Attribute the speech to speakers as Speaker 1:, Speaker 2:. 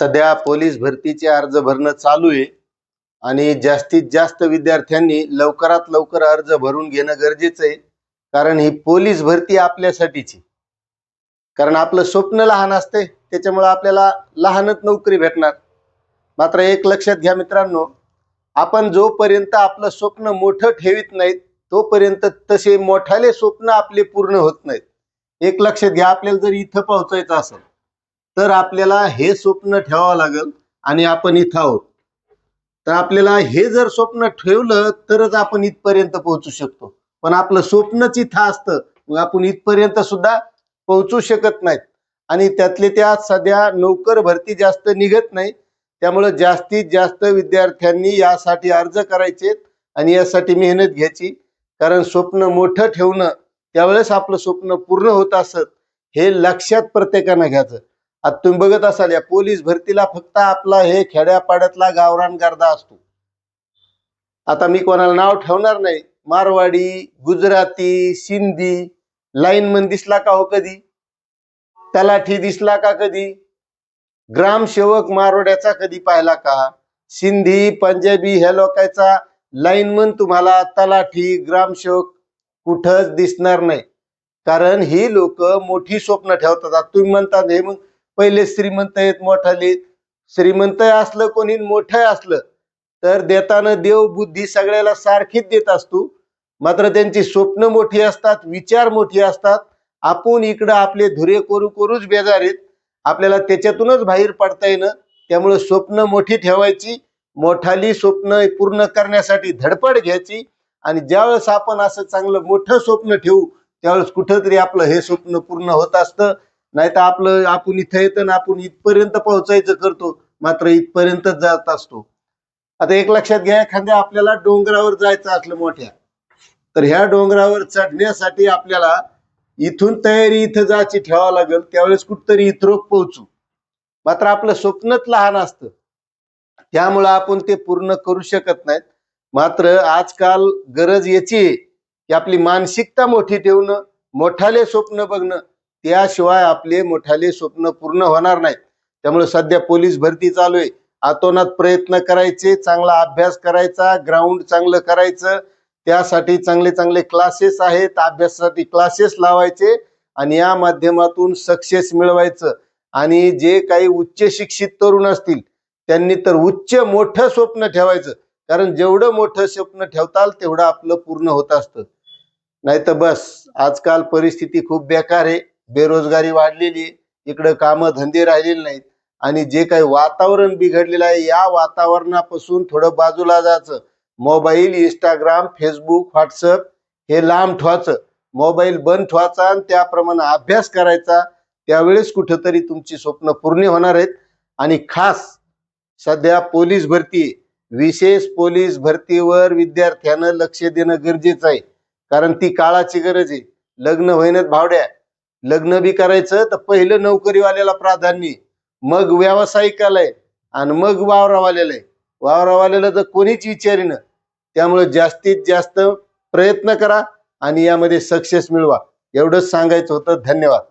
Speaker 1: सध्या पोलीस भरतीचे अर्ज भरणं चालू आहे. आणि जास्तीत जास्त विद्यार्थ्यांनी लवकरात लवकर अर्ज भरून घेणं गरजेचं आहे. कारण ही पोलीस भरती आपल्यासाठीची. कारण आपलं स्वप्न लहान असते त्याच्यामुळं आपल्याला लहानच नोकरी भेटणार. मात्र एक लक्षात घ्या मित्रांनो आपण जोपर्यंत आपलं स्वप्न मोठं ठेवीत नाहीत तोपर्यंत तसे मोठाले स्वप्न आपले पूर्ण होत नाहीत. एक लक्षात घ्या आपल्याला जर इथं पोहोचायचं असेल तर आपल्याला हे स्वप्न ठेवावं लागेल आणि आपण इथं आहोत. तर आपल्याला हे जर स्वप्न ठेवलं तरच आपण इथपर्यंत पोहोचू शकतो. पण आपलं स्वप्नच इथं असतं. मग आपण इथपर्यंत सुद्धा पोहोचू शकत नाहीत. आणि त्यातले त्यात सध्या नोकर भरती जास्त निघत नाही. त्यामुळे जास्तीत जास्त विद्यार्थ्यांनी यासाठी अर्ज करायचे आणि यासाठी मेहनत घ्यायची. कारण स्वप्न मोठं ठेवणं त्यावेळेस आपलं स्वप्न पूर्ण होत असत हे लक्षात प्रत्येकानं घ्यायचं. आता तुम्ही बघत असाल या पोलीस भरतीला फक्त आपला हे खेड्यापाड्यातला गावरान गर्दा असतो. आता मी कोणाला नाव ठेवणार नाही. मारवाडी गुजराती सिंधी लाईनमन दिसला का हो कधी? तलाठी दिसला का कधी? ग्रामसेवक मारवाड्याचा कधी पाहिला का? सिंधी पंजाबी ह्या लोकांचा लाईनमन तुम्हाला तलाठी ग्रामसेवक कुठंच दिसणार नाही. कारण ही लोक मोठी स्वप्न ठेवतात. तुम्ही म्हणतात हे मग पहिले श्रीमंत आहेत मोठाले श्रीमंत असलं कोणी मोठं असलं तर देताना देव बुद्धी सगळ्याला सारखीच देत असतो. मात्र त्यांची स्वप्न मोठी असतात विचार मोठी असतात. आपण इकडं आपले धुरे करू करूच बेजार आहेत. आपल्याला त्याच्यातूनच बाहेर पडता येणं त्यामुळे स्वप्न मोठी ठेवायची. मोठाली स्वप्न पूर्ण करण्यासाठी धडपड घ्यायची. आणि ज्यावेळेस आपण असं चांगलं मोठं स्वप्न ठेवू त्यावेळेस कुठंतरी आपलं हे स्वप्न पूर्ण होत असतं. नाही तर आपलं आपण इथं येतं ना आपण इथपर्यंत पोहोचायचं करतो मात्र इथपर्यंतच जात असतो. आता एक लक्षात घ्या एखाद्या आपल्याला डोंगरावर जायचं असलं मोठ्या तर ह्या डोंगरावर चढण्यासाठी आपल्याला इथून तयारी इथं जायची ठेवावं लागेल. त्यावेळेस कुठतरी इथरोक पोहोचू. मात्र आपलं स्वप्नच लहान असतं. त्यामुळं आपण ते पूर्ण करू शकत नाहीत. मात्र आजकाल गरज याची आहे की आपली मानसिकता मोठी ठेवणं मोठाले स्वप्न बघणं त्याशिवाय आपले मोठाले स्वप्न पूर्ण होणार नाहीत. त्यामुळे सध्या पोलीस भरती चालू आहे. आतोनात प्रयत्न करायचे चांगला अभ्यास करायचा ग्राउंड चांगलं करायचं. त्यासाठी चांगले चांगले क्लासेस आहेत. अभ्यासासाठी क्लासेस लावायचे आणि या माध्यमातून सक्सेस मिळवायचं. आणि जे काही उच्च शिक्षित तरुण असतील त्यांनी तर उच्च मोठं स्वप्न ठेवायचं. कारण जेवढं मोठं स्वप्न ठेवताल तेवढं आपलं पूर्ण होत असतं. नाही तर बस आजकाल परिस्थिती खूप बेकार आहे. बेरोजगारी वाढलेली इकडं कामं धंदे राहिलेले नाहीत. आणि जे काही वातावरण बिघडलेलं आहे या वातावरणापासून थोडं बाजूला जायचं. मोबाईल इंस्टाग्राम फेसबुक व्हॉट्सअप हे लांब ठेवायचं. मोबाईल बंद ठेवायचा आणि त्याप्रमाणे अभ्यास करायचा. त्यावेळेस कुठंतरी तुमची स्वप्न पूर्ण होणार आहेत. आणि खास सध्या पोलीस भरती विशेष पोलीस भरतीवर विद्यार्थ्यानं लक्ष देणं गरजेचं आहे. कारण ती काळाची गरज आहे. लग्न होईनच भावड्या. लग्न बी करायचं तर पहिलं नोकरीवाल्याला प्राधान्य मग व्यावसायिकाला आहे आणि मग वावरावाल्याला आहे. वावरावाल्याला तर कोणीच विचारीनं त्यामुळे जास्तीत जास्त प्रयत्न करा आणि यामध्ये सक्सेस मिळवा. एवढंच सांगायचं होतं. धन्यवाद.